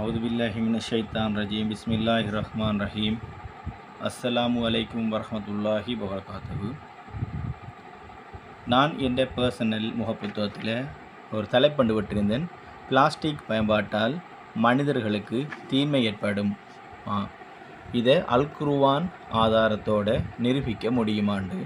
அவுது பில்லாஹி ஷைத்தான் ரஜீம் பிஸ்மில்லாஹி ரஹ்மான் ரஹீம் அஸ்ஸலாமு அலைக்கும் வரமத்துல்லாஹி வபரகாத்துஹு நான் என்ற பர்சனல் முகப்புத்தகத்தில் ஒரு தலைப்பண்டு விட்டிருந்தேன். பிளாஸ்டிக் பயன்பாட்டால் மனிதர்களுக்கு தீமை ஏற்படும். ஆ இதை அல்குருவான் ஆதாரத்தோடு நிரூபிக்க முடியுமாண்டு?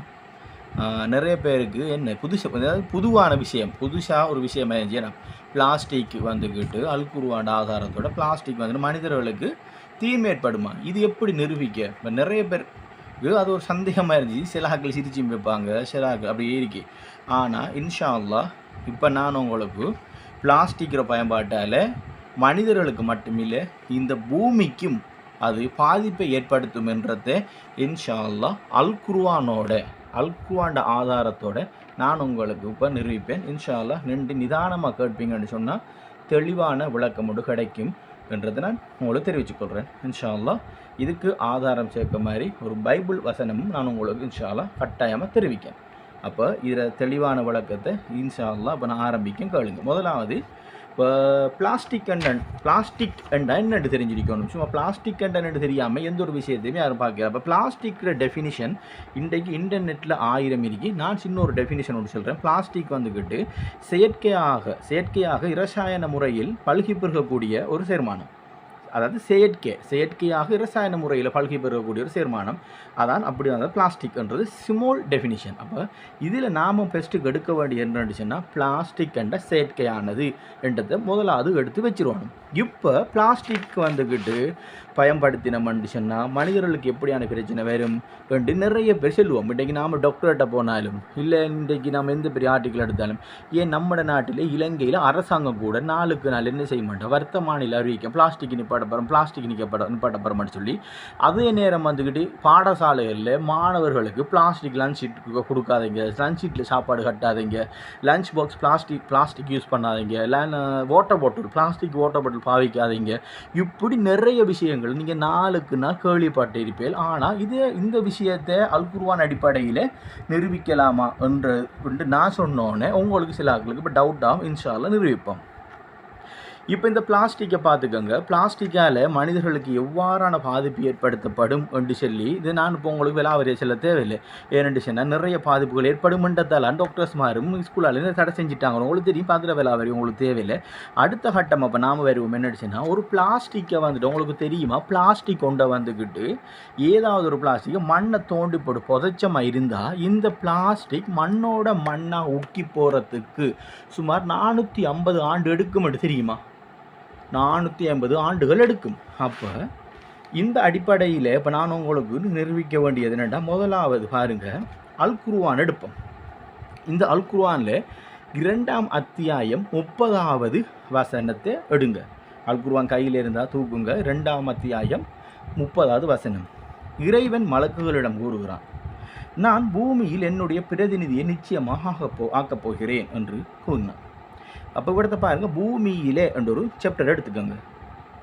நிறைய பேருக்கு என்ன புதுசு அதாவது புதுவான விஷயம் புதுசாக ஒரு விஷயம் என்ன பிளாஸ்டிக் வந்துக்கிட்டு அல்குருவாண்ட ஆதாரத்தோட பிளாஸ்டிக் வந்து மனிதர்களுக்கு தீமை ஏற்படுமா? இது எப்படி நிரூபிக்க? இப்போ நிறைய பேருக்கு அது ஒரு சந்தேகமாக இருந்துச்சு. சில ஆட்கள் வைப்பாங்க சில ஆட்கள் அப்படியே இருக்கு. ஆனால் இன்ஷா அல்லா இப்போ நான் உங்களுக்கு பிளாஸ்டிக்கிற பயன்பாட்டால் மனிதர்களுக்கு மட்டுமில்லை இந்த பூமிக்கும் அது பாதிப்பை ஏற்படுத்தும் என்றதை இன்ஷா அல்லா அல் குருவானோட அல்குவாண்ட ஆதாரத்தோட நான் உங்களுக்கு இப்போ நிரூபிப்பேன். இன்ஷால்லா நின்று நிதானமாக கேட்பீங்கன்னு சொன்னால் தெளிவான விளக்கம் ஒன்று கிடைக்கும் என்றதை நான் உங்களுக்கு தெரிவிச்சுக்கொள்கிறேன் இன்ஷால்லா இதுக்கு ஆதாரம் சேர்க்க மாதிரி ஒரு பைபிள் வசனமும் நான் உங்களுக்கு இன்ஷால்லா கட்டாயமாக தெரிவிக்கேன் அப்போ இதில் தெளிவான விளக்கத்தை இன்ஷால்லா இப்போ நான் ஆரம்பிக்கும் கேளுங்க. முதலாவது இப்போ பிளாஸ்டிக் கண்டன் பிளாஸ்டிக் அண்டா என்னென்னு தெரிஞ்சிருக்கணும். சும்மா பிளாஸ்டிக் கண்டன்ட்டு தெரியாமல் எந்த ஒரு விஷயத்தையுமே யாரும் பார்க்கல அப்போ பிளாஸ்டிக்கிற டெஃபினிஷன் இன்றைக்கு இன்டர்நெட்டில் ஆயிரம் இருக்கு. நான் சின்ன ஒரு டெஃபினிஷன் ஒன்று சொல்கிறேன் பிளாஸ்டிக் வந்துக்கிட்டு செயற்கையாக செயற்கையாக இரசாயன முறையில் பழுகி பெருகக்கூடிய ஒரு சேர்மானம். அதாவது செயற்கை செயற்கையாக ரசாயன முறையில் பல்கி பெறக்கூடிய ஒரு சேர்மானம். அதான் அப்படி வந்து பிளாஸ்டிக்ன்றது ஸ்மால் டெஃபினிஷன் அப்போ இதில் நாம் பெஸ்ட்டுக்கு எடுக்க வேண்டிய என்னன்னு சொன்னால் பிளாஸ்டிக் என்ற செயற்கையானது என்றதை முதலாவது எடுத்து வச்சிருவாங்க இப்போ பிளாஸ்டிக் வந்துக்கிட்டு பயன்படுத்தினோம்னு சொன்னால் மனிதர்களுக்கு எப்படியான பிரச்சனை வரும் என்று நிறைய பேர் சொல்லுவோம். இன்றைக்கு நாம் டாக்டர்கிட்ட போனாலும் இல்லை இன்றைக்கு நாம் எந்த பெரிய ஆர்டிக்கல் எடுத்தாலும் ஏன் நம்ம நாட்டில் இலங்கையில் அரசாங்கம் கூட நாளுக்கு நாள் என்ன செய்ய மாட்டோம்? வர்த்தமானில் அறிவிக்கும் பிளாஸ்டிக் நிப்பாட்டப்பறம் பிளாஸ்டிக் நிற்கப்பட நிப்பாட்டப்பறம்னு சொல்லி அதே நேரம் வந்துக்கிட்டு பாடசாலைகளில் மாணவர்களுக்கு பிளாஸ்டிக் லஞ்ச் கொடுக்காதீங்க. லஞ்ச் சீட்டில் சாப்பாடு கட்டாதீங்க. Lunch box plastic plastic use பண்ணாதீங்க. Water bottle plastic water bottle பாவிக்காதீங்க. இப்படி நிறைய விஷயங்கள் நீங்கள் நாளுக்கு நாள் கேள்விப்பட்டிருப்பீர்கள் ஆனால் இதே இந்த விஷயத்தை அல்குருவான் அடிப்படையில் நிரூபிக்கலாமா? என்று நான் சொன்னோன்னே உங்களுக்கு சில ஆட்களுக்கு இப்போ டவுட்டாக இன்ஷால்ல நிரூபிப்போம். இப்போ இந்த பிளாஸ்டிக்கை பார்த்துக்கோங்க. பிளாஸ்டிக்கால் மனிதர்களுக்கு எவ்வாறான பாதிப்பு ஏற்படுத்தப்படும் என்று சொல்லி இது நான் இப்போ உங்களுக்கு விலாவரிய செல்ல தேவையில்லை. ஏனென்று சொன்னால் நிறைய பாதிப்புகள் ஏற்படுமென்றதால் டாக்டர்ஸ் மாரும் ஸ்கூலால் தடை செஞ்சுட்டாங்க. உங்களுக்கு தெரியும் பார்த்துட்டு விலாவரி உங்களுக்கு தேவையில்லை. அடுத்த கட்டம் அப்போ நாம் வருவோம். என்னன்னு சொன்னால் ஒரு பிளாஸ்டிக்கை வந்துட்டு உங்களுக்கு தெரியுமா? பிளாஸ்டிக் கொண்டு வந்துக்கிட்டு ஏதாவது ஒரு பிளாஸ்டிக்கை மண்ணை தோண்டி போட்டு புதைச்சமாக இருந்தால் இந்த பிளாஸ்டிக் மண்ணோட மண்ணாக உக்கி போகிறதுக்கு சுமார் நானூற்றி ஐம்பது ஆண்டு எடுக்கும் தெரியுமா? நானூற்றி ஐம்பது ஆண்டுகள் எடுக்கும். அப்போ இந்த அடிப்படையில் இப்போ நான் உங்களுக்கு நிரூபிக்க வேண்டியது என்னென்னா முதலாவது பாருங்கள் அல்குருவான் எடுப்போம். இந்த அல்குருவானில் இரண்டாம் அத்தியாயம் முப்பதாவது வசனத்தை எடுங்க. அல்குருவான் கையில் இருந்தால் தூக்குங்க. ரெண்டாம் அத்தியாயம் முப்பதாவது வசனம். இறைவன் மலக்குகளிடம் கூறுகிறான் நான் பூமியில் என்னுடைய பிரதிநிதியை நிச்சயமாக போ ஆக்கப் போகிறேன் என்று கூறினான். அப்போ இവിടുത്തെ பாருங்கள் பூமியிலே என்ற ஒரு சாப்டர் எடுத்துக்கோங்க.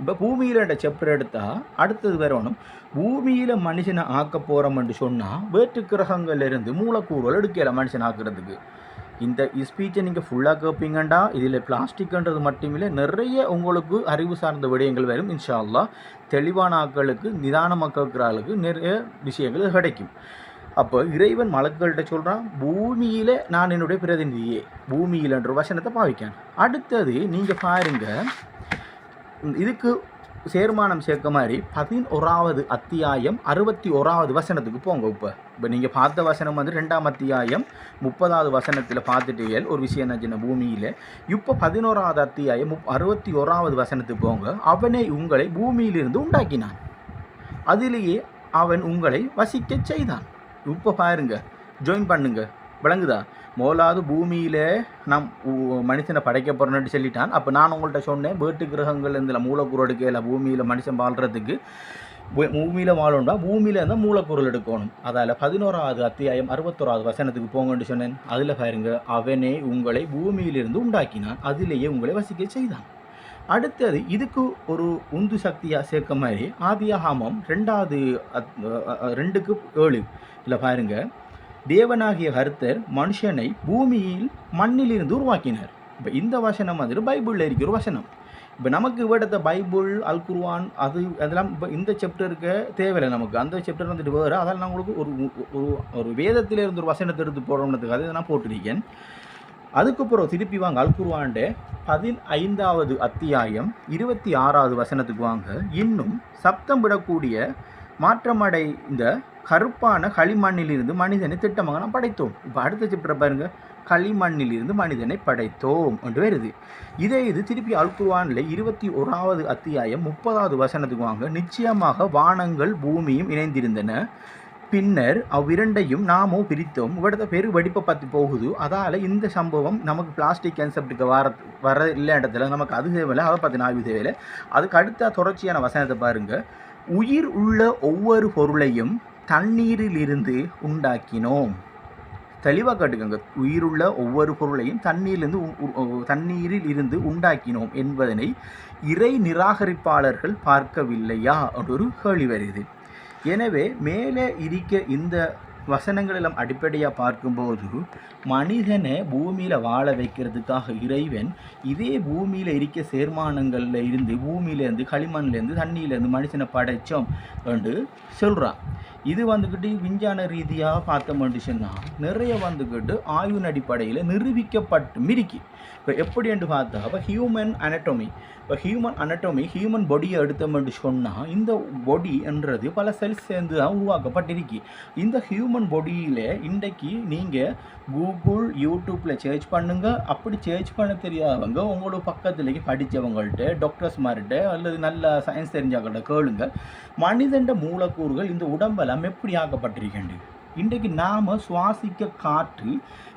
இப்போ பூமியிலன்ற சாப்டர் எடுத்தால் அடுத்தது வரணும் பூமியில் மனுஷனை ஆக்க போகிறோம்னு சொன்னால் வேற்று கிரகங்கள்லேருந்து மூலக்கூறுகள் எடுக்கல மனுஷன் ஆக்குறதுக்கு. இந்த ஸ்பீச்சை நீங்கள் ஃபுல்லாக கேட்பீங்கண்டா இதில் பிளாஸ்டிக்ன்றது மட்டுமில்லை நிறைய உங்களுக்கு அறிவு சார்ந்த விடயங்கள் வரும் இன்ஷா அல்லா தெளிவான ஆக்களுக்கு நிதானமாக கேட்குற ஆளுக்கு நிறைய விஷயங்கள் கிடைக்கும். அப்போ இறைவன் மலக்குகள்கிட்ட சொல்கிறான் பூமியில் நான் என்னுடைய பிரதிநிதியே. பூமியில் என்ற வசனத்தை பாவிக்கேன். அடுத்தது நீங்கள் பாருங்க இதுக்கு சேர்மானம் சேர்க்க மாதிரி பதினோராவது அத்தியாயம் அறுபத்தி ஓராவது வசனத்துக்கு போங்க இப்போ. இப்போ நீங்கள் பார்த்த வசனம் வந்து ரெண்டாம் அத்தியாயம் முப்பதாவது வசனத்தில் பார்த்துட்டீங்க ஒரு விஷயம் என்ன பூமியில். இப்போ பதினோராவது அத்தியாயம் முப் அறுபத்தி ஓராவது வசனத்துக்கு போங்க. அவனை உங்களை பூமியிலிருந்து உண்டாக்கினான். அதிலேயே அவன் உங்களை வசிக்கச் செய்தான். இப்போ பாருங்க. ஜாயின் பண்ணுங்க. விளங்குதா? முதலாவது பூமியில் நம் மனுஷனை படைக்க போகிறேன்னு சொல்லிட்டான். அப்போ நான் உங்கள்கிட்ட சொன்னேன் வேட்டு கிரகங்கள் இந்த மூலக்கூறு எடுக்கல பூமியில் மனுஷன் வாழ்கிறதுக்கு பூமியில் வாழணும்னா பூமியில் இருந்தால் மூலக்கூறுகள் எடுக்கணும். அதால் பதினோராவது அத்தியாயம் அறுபத்தோராவது வசனத்துக்கு போங்கன்னு சொன்னேன். அதில் பாருங்க அவனே உங்களை பூமியிலிருந்து உண்டாக்கினான். அதிலேயே உங்களை வசிக்க செய்தான். அடுத்தது இதுக்கு ஒரு உந்து சக்தியாக சேர்க்க மாதிரி ஆதியாகாமம் ரெண்டாவது ரெண்டுக்கு ஏழு. இல்லை பாருங்க. தேவனாகிய கர்த்தர் மனுஷனை பூமியில் மண்ணிலிருந்து உருவாக்கினார். இப்போ இந்த வசனம் வந்துட்டு பைபிளில் இருக்கிற ஒரு வசனம். இப்போ நமக்கு இவ்விடத்த பைபிள் அல் குர்வான் அது அதெல்லாம் இப்போ இந்த சாப்டருக்கு தேவையில்லை நமக்கு. அந்த சாப்டர் வந்துட்டு வேறு. அதெல்லாம் நான் உங்களுக்கு ஒரு ஒரு ஒரு வேதத்தில் இருந்து ஒரு வசனத்தை எடுத்து போடுறோம்னதுக்காக இதை நான் போட்டிருக்கேன். அதுக்கப்புறம் திருப்பி வாங்க அல் பதினைந்தாவது அத்தியாயம் இருபத்தி ஆறாவது வசனத்துக்கு வாங்க. இன்னும் சப்தம் விடக்கூடிய மாற்றமடை இந்த கருப்பான களிமண்ணிலிருந்து மனிதனை திட்டமாக நாம் படைத்தோம். இப்போ அடுத்த சாப்டரை பாருங்க. களிமண்ணிலிருந்து மனிதனை படைத்தோம் என்று வருது. இதே இது திருப்பி அல்குர்வானில் இருபத்தி ஓராவது அத்தியாயம் முப்பதாவது வசனத்துக்கு வாங்க. நிச்சயமாக வானங்கள் பூமியும் இணைந்திருந்தன. பின்னர் அவ்விரண்டையும் நாமோ பிரித்தோம். இவிடத்த பெரு வெடிப்பை பற்றி போகுது. அதால் இந்த சம்பவம் நமக்கு பிளாஸ்டிக் கன்செப்டுக்கு வர வர இல்லை இடத்துல நமக்கு அது தேவையில்லை அதை பற்றி ஆய்வு தேவையில்லை. அதுக்கு அடுத்த தொடர்ச்சியான வசனத்தை பாருங்கள் உயிர் உள்ள ஒவ்வொரு பொருளையும் தண்ணீரிலிருந்து உண்டாக்கினோம். தெளிவாக கேட்டுக்கோங்க. உயிருள்ள ஒவ்வொரு பொருளையும் தண்ணீரிலிருந்து உ- தண்ணீரில் இருந்து உண்டாக்கினோம் என்பதனை இறை நிராகரிப்பாளர்கள் பார்க்கவில்லையா? அப்படின்னு ஒரு கேள்வி வருது. எனவே மேலே இருக்க இந்த வசனங்களெல்லாம் அடிப்படையாக பார்க்கும்போது மனிதனை பூமியில் வாழ வைக்கிறதுக்காக இறைவன் இதே பூமியில் இருக்க சேர்மானங்களில் இருந்து பூமியிலேருந்து களிமண்லேருந்து தண்ணியிலேருந்து மனுஷனை படைச்சோம் என்று சொல்கிறான் இது வந்துக்கிட்டு விஞ்ஞான ரீதியாக பார்த்த சொன்னால் நிறைய வந்துக்கிட்டு ஆயுன் அடிப்படையில் நிரூபிக்கப்பட்டு மிரிக்கி இப்போ எப்படி என்று பார்த்தா இப்போ ஹியூமன் அனட்டோமி இப்போ ஹியூமன் அனட்டோமி ஹியூமன் பாடியை எடுத்தோம்னு சொன்னால் இந்த பொடி என்றது பல செல்ஸ் சேர்ந்து தான் உருவாக்கப்பட்டிருக்கு. இந்த ஹியூமன் பொடியில் இன்றைக்கு நீங்கள் கூகுள் யூடியூப்பில் சர்ச் பண்ணுங்க. அப்படி சர்ச் பண்ண தெரியாதவங்க உங்களோட பக்கத்துலேயே படித்தவங்கள்ட்ட டாக்டர்ஸ் மாதிரிட்ட அல்லது நல்ல சயின்ஸ் தெரிஞ்சவங்கள்ட்ட கேளுங்க. மனிதண்ட மூலக்கூறுகள் இந்த உடம்பெல்லாம் எப்படி ஆக்கப்பட்டிருக்கின்றது? இன்றைக்கு நாம் சுவாசிக்க காற்று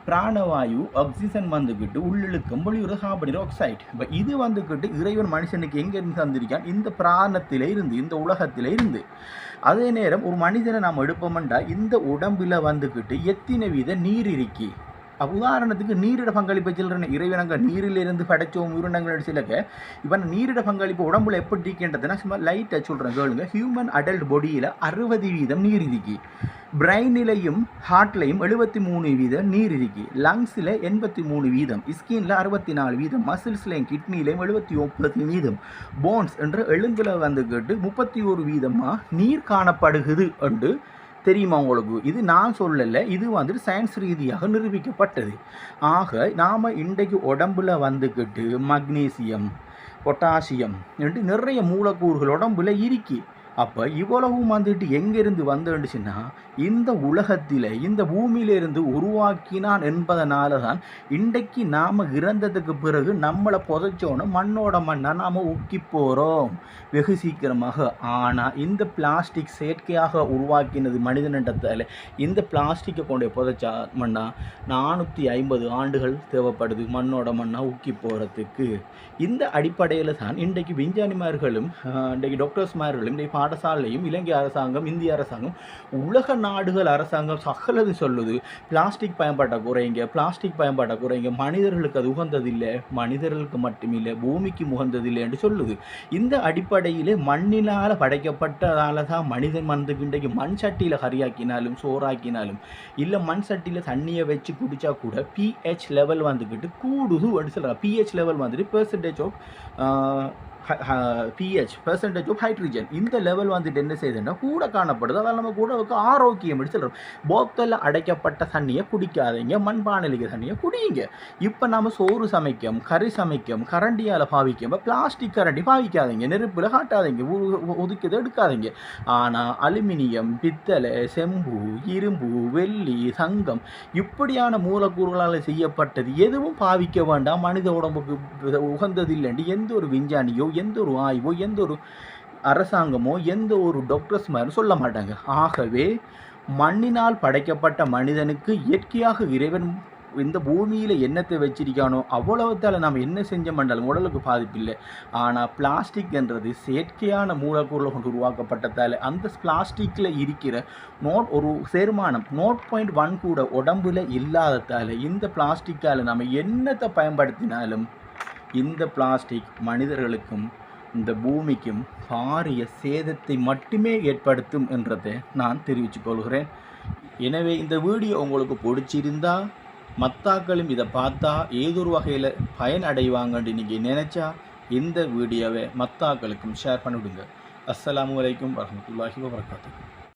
பிராணவாயு ஆக்சிஜன் வந்துக்கிட்டு உள்ளிழுக்கும் பொழுது கார்பன் ஆக்சைடு இப்போ இது வந்துக்கிட்டு இறைவன் மனுஷனுக்கு எங்கேருந்து தந்திருக்கான்? இந்த பிராணத்தில் இருந்து இந்த உலகத்தில் இருந்து. அதே நேரம் ஒரு மனிதனை நாம் எடுப்போம்டா இந்த உடம்பில் வந்துக்கிட்டு எத்தனை வித நீர் இருக்கி? உதாரணத்துக்கு நீரிட பங்களிப்பை சொல்கிறேன் இறைவனங்க நீரிலிருந்து படைச்சோம் உயிரினங்கள் சிலக்க இப்போ நான் நீரிட பங்களிப்பு உடம்புல எப்படி இருக்கின்றதுன்னா சும்மா லைட்டாக சொல்கிறேன் கேளுங்க. ஹியூமன் அடல்ட் பொடியில் அறுபது வீதம் நீர் இருக்கு. பிரெயினிலையும் ஹார்ட்லையும் எழுபத்தி மூணு வீதம் நீர் இருக்கு லங்ஸில் எண்பத்தி மூணு வீதம் ஸ்கின்ல அறுபத்தி நாலு வீதம் மசில்ஸ்லையும் கிட்னிலையும் எழுபத்தி ஒன்பது வீதம். போன்ஸ் என்று எலும்பில் வந்துக்கிட்டு முப்பத்தி ஒரு வீதமாக நீர் காணப்படுகுது என்று தெரியுமா உங்களுக்கு? இது நான் சொல்லலை இது வந்துட்டு சயின்ஸ் ரீதியாக நிரூபிக்கப்பட்டது. ஆக நாம் இன்றைக்கு உடம்புல வந்துக்கிட்டு மக்னீசியம் பொட்டாசியம் என்று நிறைய மூலக்கூறுகள் உடம்புல இருக்கி அப்போ இவ்வளவும் வந்துட்டு எங்கேருந்து வந்துடுச்சுன்னா இந்த உலகத்தில் இந்த பூமியிலிருந்து உருவாக்கினான் என்பதனால தான் இன்றைக்கு நாம் இறந்ததுக்கு பிறகு நம்மளை புதைச்சோன்னு மண்ணோட மண்ணா நாம் உக்கி போகிறோம் வெகு சீக்கிரமாக. ஆனால் இந்த பிளாஸ்டிக் செயற்கையாக உருவாக்கினது மனிதனிடத்தில் இந்த பிளாஸ்டிக்கை கொண்டு போய் புதைச்சா மண்ணா நானூற்றி ஐம்பது ஆண்டுகள் தேவைப்படுது மண்ணோட மண்ணா உக்கி போகிறதுக்கு இந்த அடிப்படையில் தான் இன்றைக்கு விஞ்ஞானிமார்களும் இன்றைக்கு டாக்டர்ஸ்மார்களும் இன்றைக்கு பாடசாலையும் இலங்கை அரசாங்கம் இந்திய அரசாங்கம் உலக நாடுகள் அரசாங்கம் சகலது சொல்லுது. பிளாஸ்டிக் பயன்பாட்டை குறைங்க பிளாஸ்டிக் பயன்பாட்டை குறைங்க. மனிதர்களுக்கு அது உகந்ததில்லை. மனிதர்களுக்கு மட்டுமில்லை. பூமிக்கு உகந்ததில்லை என்று சொல்லுது. இந்த அடிப்படையிலே மண்ணினால் படைக்கப்பட்டதால தான் மனிதன் வந்து இன்றைக்கு மண் சட்டியில் கறியாக்கினாலும் சோறாக்கினாலும் இல்லை மண் சட்டியில் தண்ணியை வச்சு குடித்தா கூட பிஹெச் லெவல் வந்துக்கிட்டு கூடுது அப்படின்னு சொல்கிறாங்க பிஹெச் லெவல் வந்துட்டு percentage of PH percentage of hydrogen இந்த லெவல் வந்துட்டு என்ன செய்யுதுன்னா கூட காணப்படுது. அதனால் நம்ம கூட ஆரோக்கியம் அப்படி சொல்கிறோம் போத்தலில் அடைக்கப்பட்ட தண்ணியை குடிக்காதீங்க மண்பானலிக்க தண்ணியை குடியுங்க இப்போ நம்ம சோறு சமைக்கும் கறி சமைக்கும் கரண்டியால் பாவிக்கும் பிளாஸ்டிக் கரண்டி பாவிக்காதீங்க. நெருப்பில் காட்டாதீங்க. உ- ஒதுக்கியதை எடுக்காதீங்க. ஆனால் அலுமினியம் பித்தளை செம்பு இரும்பு வெள்ளி தங்கம் இப்படியான மூலக்கூறுகளால் செய்யப்பட்டது எதுவும் பாவிக்க வேண்டாம். மனித உடம்புக்கு உகந்ததில்லைன்னு எந்த ஒரு விஞ்ஞானியோ எந்த ஒரு ஆய்வோ எந்த ஒரு அரசாங்கமோ எந்த ஒரு டாக்டர்ஸ் மாதிரி சொல்ல மாட்டாங்க. ஆகவே மண்ணினால் படைக்கப்பட்ட மனிதனுக்கு இயற்கையாக இறைவன் இந்த பூமியில் என்னத்தை வச்சிருக்கானோ அவ்வளவுத்தால் நாம் என்ன செஞ்ச மண்டலம் உடலுக்கு பாதிப்பில்லை ஆனால் பிளாஸ்டிக் என்றது செயற்கையான மூலக்கூறுகள் கொண்டு உருவாக்கப்பட்டதால் அந்த பிளாஸ்டிக்கில் இருக்கிற நோட் ஒரு சேர்மானம் நோட் பாயிண்ட் ஒன் கூட உடம்புல இல்லாததால் இந்த பிளாஸ்டிக்கால் நம்ம என்னத்தை பயன்படுத்தினாலும் இந்த பிளாஸ்டிக் மனிதர்களுக்கும் இந்த பூமிக்கும் பாரிய சேதத்தை மட்டுமே ஏற்படுத்தும் என்றதை நான் தெரிவித்து கொள்கிறேன். எனவே இந்த வீடியோ உங்களுக்கு பிடிச்சிருந்தா மத்தாக்களும் இதை பார்த்தா ஏதொரு வகையில் பயன் அடைவாங்கன்னு நீங்கள் நினச்சா இந்த வீடியோவை மத்தாக்களுக்கும் ஷேர் பண்ணிவிடுங்க. அஸ்லாம் வலைக்கம் வரமத்துல்லாஹி வரகாத்து